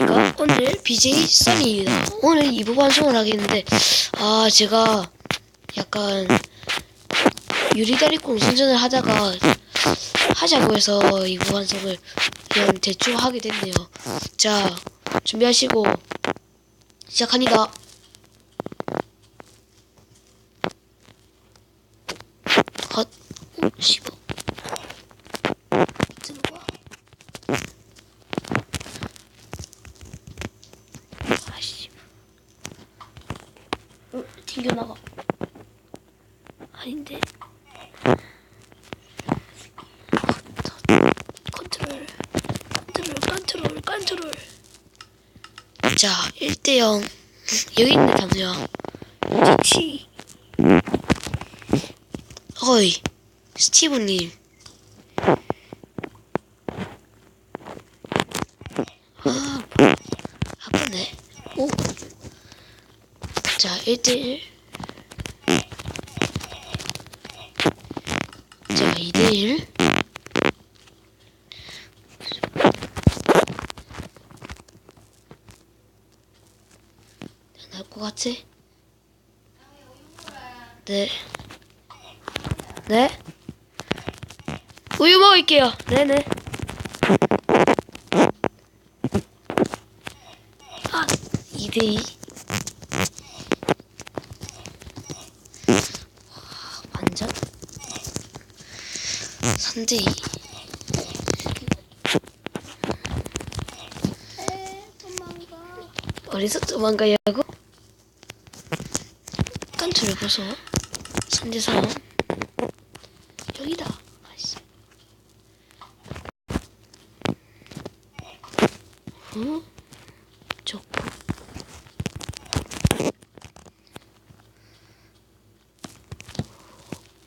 안녕하십니까? 오늘 BJ 써니입니다 오늘 2부 방송을 하겠는데 아 제가 약간 유리다리콩 선전을 하다가 하자고 해서 2부 방송을 그냥 대충 하게 됐네요. 자 준비하시고 시작합니다. 헛 오, 씹어 들어와 아씨. 어, 튕겨나가. 아닌데. 컨트롤. 컨트롤, 컨트롤, 컨트롤. 자, 1대0. 여기 있네, 담수야. 티치. 어이, 스티브님. 아, 아프네. 오. 자, 1대1. 자, 2대1. 나을 것 같지? 네. 네? 우유 먹을게요. 네네. 아, 2대2. 완전 3대2 어디서 도망가냐고? 보소 3대3 여기다 아이씨 어? 좋고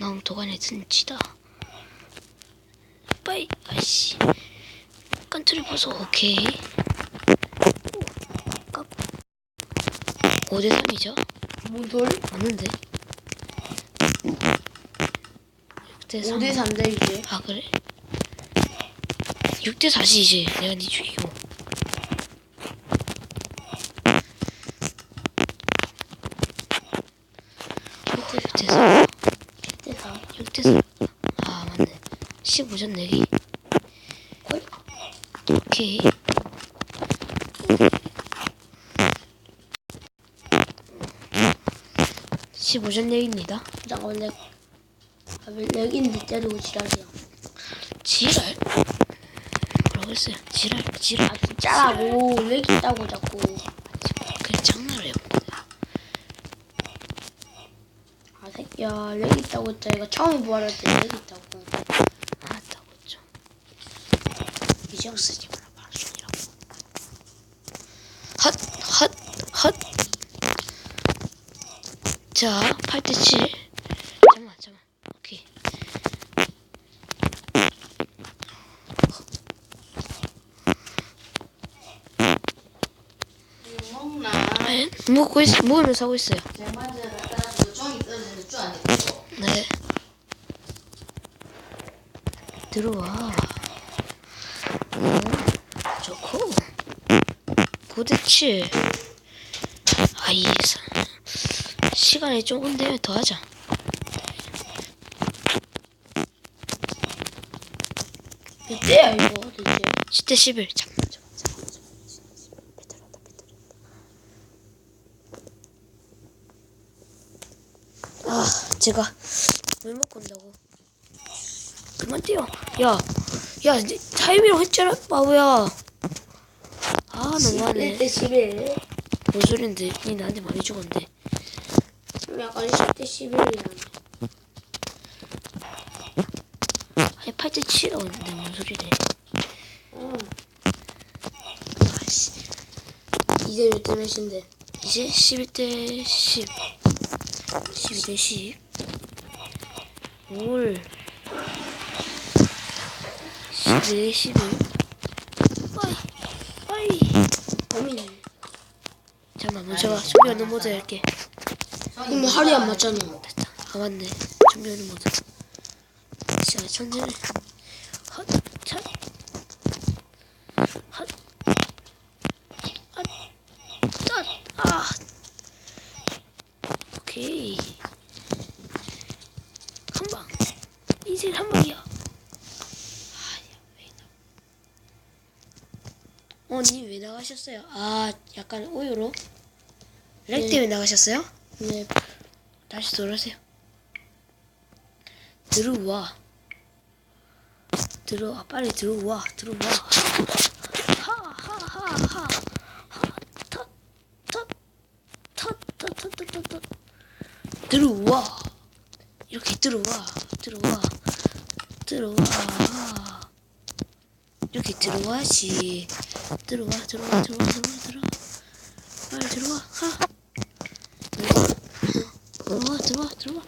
난 도관에 든치다. 빠이, 아씨. 깐트리 보소, 오케이. 깝. 5대3이죠? 뭔 소리? 맞는데? 6대3. 5대 3대 이제 아, 그래? 6대4지, 이제. 내가 니 죽이고. 어, 6대 4. 6대 4 6대 4. 아, 맞네. 15전 내기. 헐? 오케이. (15전) 내기입니다. 잠깐만 내 아, 왜 렉인데 때리고 지랄이야. 지랄? 뭐라고 했어요? 지랄? 지랄? 아 진짜라고. 렉 있다고 자꾸. 그냥 장난을 해요. 아 새끼야. 렉 있다고 했다. 이거 처음에 부활할 때 렉 있다고. 알았다고 했죠 이제 마라 방송이라고 헛헛헛 자 8대 7 잠깐만 잠깐만. 오케이. 먹나? 네, 먹고 있, 먹으면서 하고 있어요. 아니고 네. 들어와. 오, 좋고 9대 7 아이 사- 시간이 조금 되면 더 하자. 몇 대야 이거. 대체 10대 11 잠깐만 잠깐만 잠깐만 잠깐만. 비틀었다 비틀었다 아 제가 물 먹고 온다고. 그만 뛰어. 야 야 타임이라고 했잖아 바보야. 아 너무하네. 1대 11 뭔 소린데? 니 나한테 많이 죽었는데 약간 10대 11이라네 아니 8대 7이라고 했는데 뭔 소리래. 어 아씨 이제 몇 대 몇인데? 이제 11대 10 12대 10 올 12대 11 빠이 빠이. 범인이. 잠깐만 준비 없는 모드 할게 어, 뭐 그럼 할이 안 맞잖아. 아 맞네. 정면이 맞아. 자 천천히. 헛, 천. 헛. 헛. 짠. 아. 오케이. 한 방. 이제 한 방이야. 아, 언니 어, 왜 나가셨어요? 아 약간 오유로? 렉 네. 때문에 나가셨어요? 네 다시 돌아오세요. 들어와. 들어와 빨리 들어와 들어와. 하하하하. 들어와. 이렇게 들어와 들어와 들어와. 이렇게 들어와야지. 들어와 들어와 들어와 들어와 들어와. 빨리 들어와. 하. 들어와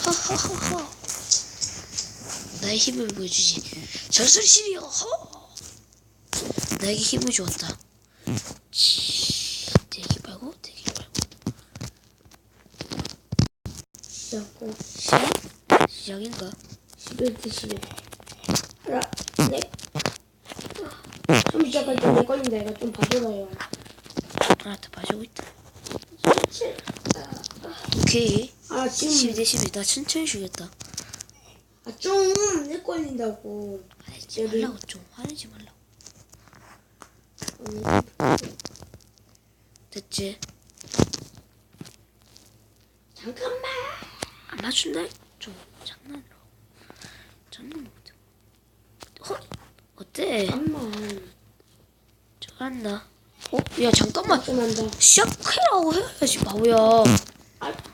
하하하하 나의 힘을 보여주지 전설실이여 허 나에게 힘을 주었다 치 대기 말고 대기 말고 시작? 시작인가? 11대 11. 하나, 네. 좀 시작할 때내 걸린다. 이거 좀 봐줘봐요. 더 봐주고 있다 오케이 아, 지금. 12대 12 나 천천히 죽였다 아, 좀. 내 걸린다고. 화내지 여기. 말라고 좀 화내지 말라고 됐지? 잠깐만. 안 맞춘다 좀 장난으로 장난 못해 어? 어때? 잠깐만. 잘한다 어? 야 잠깐만 좀 한다. 시작해라고 해야지 바보야 아,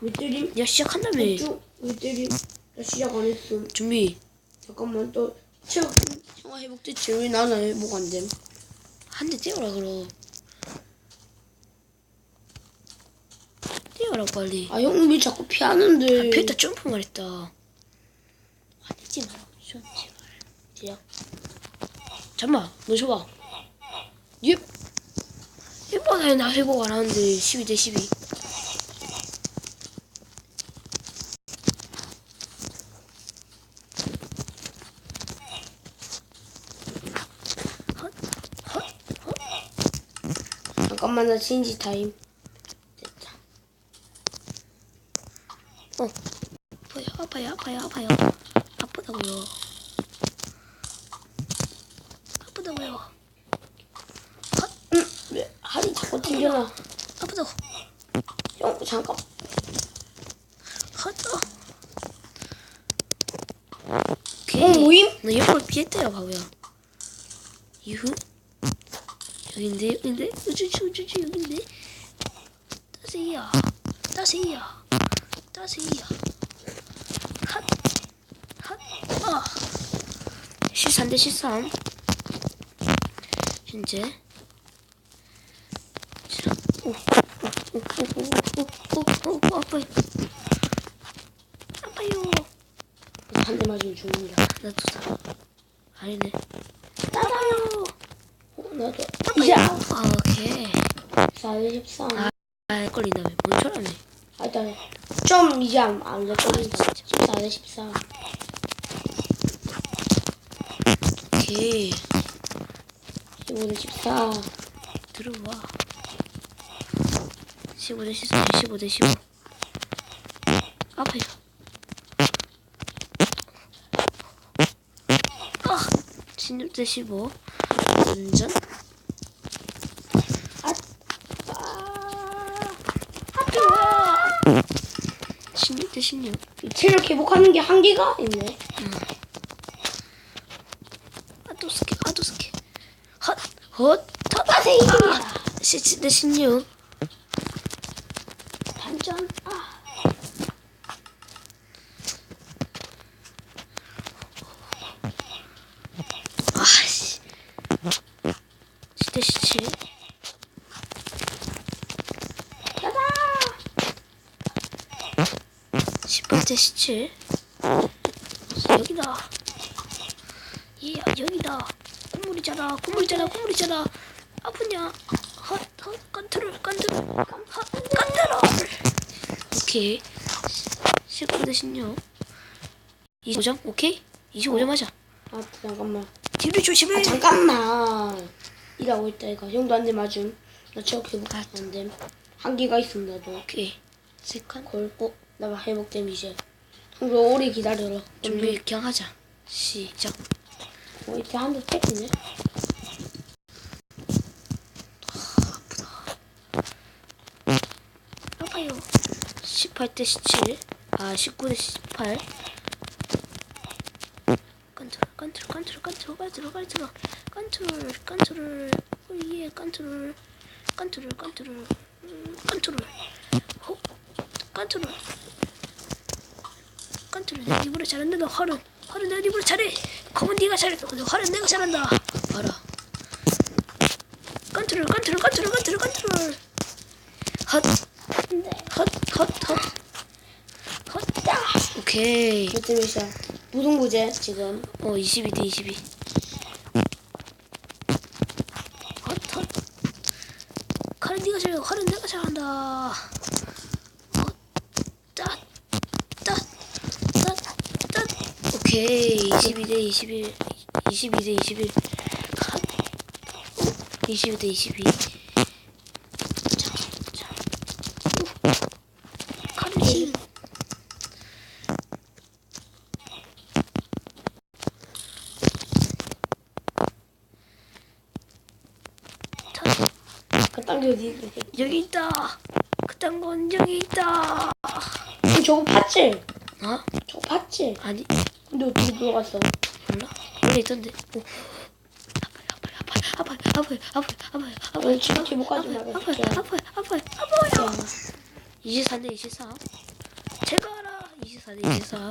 왜 때림? 야 시작한다며 쭉. 왜 때림? 나 시작 안 했음. 준비 잠깐만, 또. 체력, 형아 회복됐지? 왜 나는 회복 안 됨? 한대 떼어라 그럼 떼어라 빨리 아, 형왜 자꾸 피하는데? 아, 뺐다 점프만 했다 화내지 마라 좀 제발 야 잠만 너 줘봐 얘 얘보다 나 회복 안 하는데 12 대 12 잠깐만, 나 진지 타임. 됐다. 아파요 아파요 아파요 아파요. 아프다고요. 아프다고요. 응, 왜 할이 자꾸 튕겨나? 아프다고. 형, 잠깐. 하자 어, 오케이 모임? 나 옆으로 피했대요 바보야. 이후 여긴데? 여긴데? 우쭈쭈 우쭈쭈 여긴데? 따세이야 따세이야 따세이야 핫핫아 13대 13 현재 자, 오, 오, 오, 오, 오, 오, 오, 오, 아파요. 아파요. 한 대 맞으면 죽는다. 나도 다 아니네 나도. 이제 아, 아 오케이 4대 13. 아, 아 걸린다며 뭔처럼해 아, 일단 좀 이제 안, 안 걸린다. 14대 14. 오케이 15대 14. 들어와 15대 14 15대 15 아파요 아 16대 15 완전? 아, 16 대 16 체력 회복하는 게 한계가 있네. 아또 스케 아또 스케 헛헛 따세이. 17 대 16 반전. 아. 아씨 10대 17 따다. 18대 17 여기다. 예 여기다. 국물이잖아 국물이잖아 국물이잖아. 아프냐? 헛 헛 컨트롤 컨트롤 헛 컨트롤 오케이. 19대 16 25점? 오케이? 25점 하자. 아, 잠깐만. 뒤를 조심해. 아, 잠깐만. 일하고 있다, 이거. 형도 한대 맞음. 나 체력 회복 안 됨. 한계가 있음, 나도. 오케이. 세컨 걸, 어, 나 회복됨, 이제. 우리 오래 기다려라. 준비 그냥 음. 하자. 시작. 어, 이렇게 한대 때리네. 아파요. 18대 17. 아, 19대 18. 컨트롤, 컨트롤, 컨트롤, 컨트롤, 예, 컨트롤, 컨트롤, 컨트롤, 오예, 컨트롤, 컨트롤, 컨트롤, 컨트롤, 컨트롤, 컨트롤. 컨트롤. 내 입으로 잘한다, 너 허른, 허른 내 입으로 잘해. 검은 네가 잘해. 근데 허른 내가 잘한다. 봐라. 컨트롤, 컨트롤, 컨트롤, 컨트롤, 컨트롤. 헛, 헛, 헛, 헛, 헛다. 오케이. 몇이야? 무승부제 지금. 어 22대 22 헛헛 칼은 네가 잘해 칼은 내가 잘한다 헛따따따따 오케이 22대 21 22대 21헛 22대 22 자, 자. 우. 칼은 힘 자, 그딴 게 어디 있어? 여기 있다. 그딴 건 여기 있다. 너 저거 봤지? 어? 저거 봤지? 아니 근데 어떻게 들어갔어? 몰라. 원래 있던데. 오. 아파요 아파요 아파요 아파요 아파요 아파요 왜 지금 말고 아파요 진짜. 아파요 아파요 아파요. 24대 24. 제가 알아. 24대 24.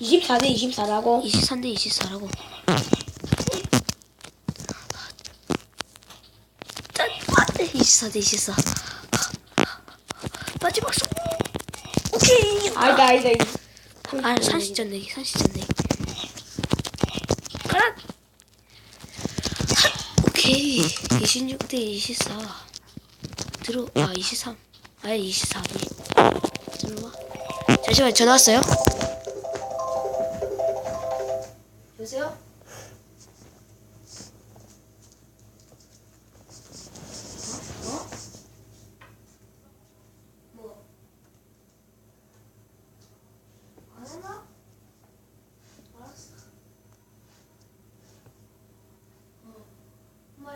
24대 24라고? 23대 24라고. 짠! 안돼 24대 24. 마지막 속. 오케이. 아니다 아니다. 이거. 아, 산시전 내기, 산시전 내기. 가라! 오케이. 26대 24. 들어, 아, 23. 아예 24네. 들어와. 잠시만, 전화 왔어요?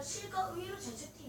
실과 우유로 제작된